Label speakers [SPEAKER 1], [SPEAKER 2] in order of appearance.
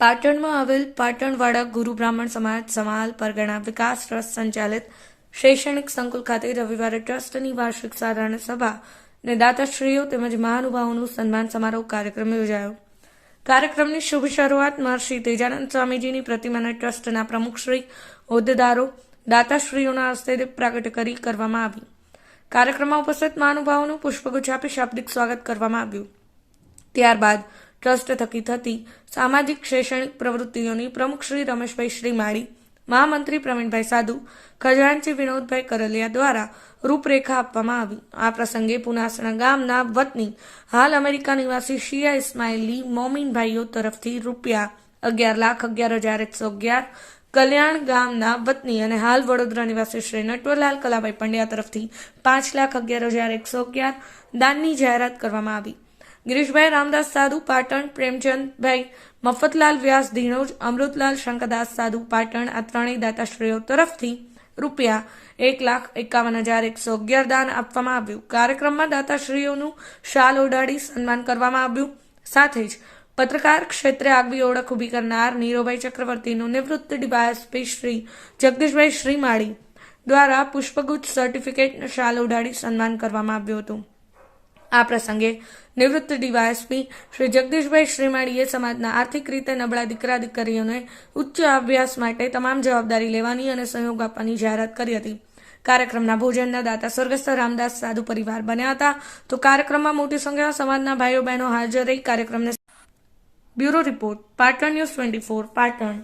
[SPEAKER 1] પાટણમાં આવેલ પાટણવાડા ગુરુ બ્રાહ્મણ સમાજ સમાલ પરગણા વિકાસ ટ્રસ્ટ સંચાલિત શૈક્ષણિક સંકુલ ખાતે રવિવારે ટ્રસ્ટની વાર્ષિક સાધારણ સભા અને દાતાશ્રીઓ તેમજ મહાનુભાવોનું સન્માન સમારોહ કાર્યક્રમ યોજાયો. કાર્યક્રમની શુભ શરૂઆત મહર્ષિ તેજાનંદ સ્વામીજીની પ્રતિમાના ટ્રસ્ટના પ્રમુખશ્રી હોદ્દેદારો દાતાશ્રીઓના હસ્તે પ્રગટ કરી કરવામાં આવી. કાર્યક્રમમાં ઉપસ્થિત મહાનુભાવોનું પુષ્પગુચ્છ આપી શાબ્દિક સ્વાગત કરવામાં આવ્યું. ત્યારબાદ ટ્રસ્ટ થકી થતી સામાજિક શૈક્ષણિક પ્રવૃત્તિઓની પ્રમુખ શ્રી રમેશભાઈ શ્રીમાળી, મહામંત્રી પ્રવીણભાઈ સાધુ, ખજાનચી વિનોદભાઈ કરલિયા દ્વારા રૂપરેખા આપવામાં આવી. આ પ્રસંગે પુનાસણા ગામના વતની હાલ અમેરિકા નિવાસી શિયા ઇસ્માઇલી મોમીનભાઈઓ તરફથી રૂપિયા અગિયાર લાખ અગિયાર હજાર એકસો અગિયાર કલ્યાણ ગામના વતની અને હાલ વડોદરા નિવાસી શ્રી નટવરલાલ કલાભાઈ પંડ્યા તરફથી પાંચ લાખ અગિયાર હજાર એકસો અગિયાર દાનની જાહેરાત કરવામાં આવી. ગિરીશભાઈ રામદાસ સાધુ, પાટણ પ્રેમચંદભાઈ મફતલાલ વ્યાસ ધીણોજ, અમૃતલાલ શંકરદાસ સાધુ, પાટણ આ ત્રણેય દાતાશ્રીઓ તરફથી રૂપિયા એક લાખ એકાવન હજાર એકસો અગિયાર દાન આપવામાં આવ્યું. કાર્યક્રમમાં દાતાશ્રીઓનું શાલ ઓઢાડી સન્માન કરવામાં આવ્યું. સાથે જ પત્રકાર ક્ષેત્રે આગવી ઓળખ ઊભી કરનાર નીરોભાઈ ચક્રવર્તીનું નિવૃત્ત ડીવાયએસપી શ્રી જગદીશભાઈ શ્રીમાળી દ્વારા પુષ્પગુચ્છ સર્ટિફિકેટ શાલ ઓઢાડી સન્માન કરવામાં આવ્યું હતું. આ પ્રસંગે નિવૃત્ત ડીવાયએસપી શ્રી જગદીશભાઈ શ્રીમાળીએ સમાજના આર્થિક રીતે નબળા દીકરા દીકરીઓને ઉચ્ચ અભ્યાસ માટે તમામ જવાબદારી લેવાની અને સહયોગ આપવાની જાહેરાત કરી હતી. કાર્યક્રમના ભોજનના દાતા સ્વર્ગસ્થ રામદાસ સાધુ પરિવાર બન્યા હતા. તો કાર્યક્રમમાં મોટી સંખ્યામાં સમાજના ભાઈઓ બહેનો હાજર રહી કાર્યક્રમને bureau report, Patan news twenty four, Patan.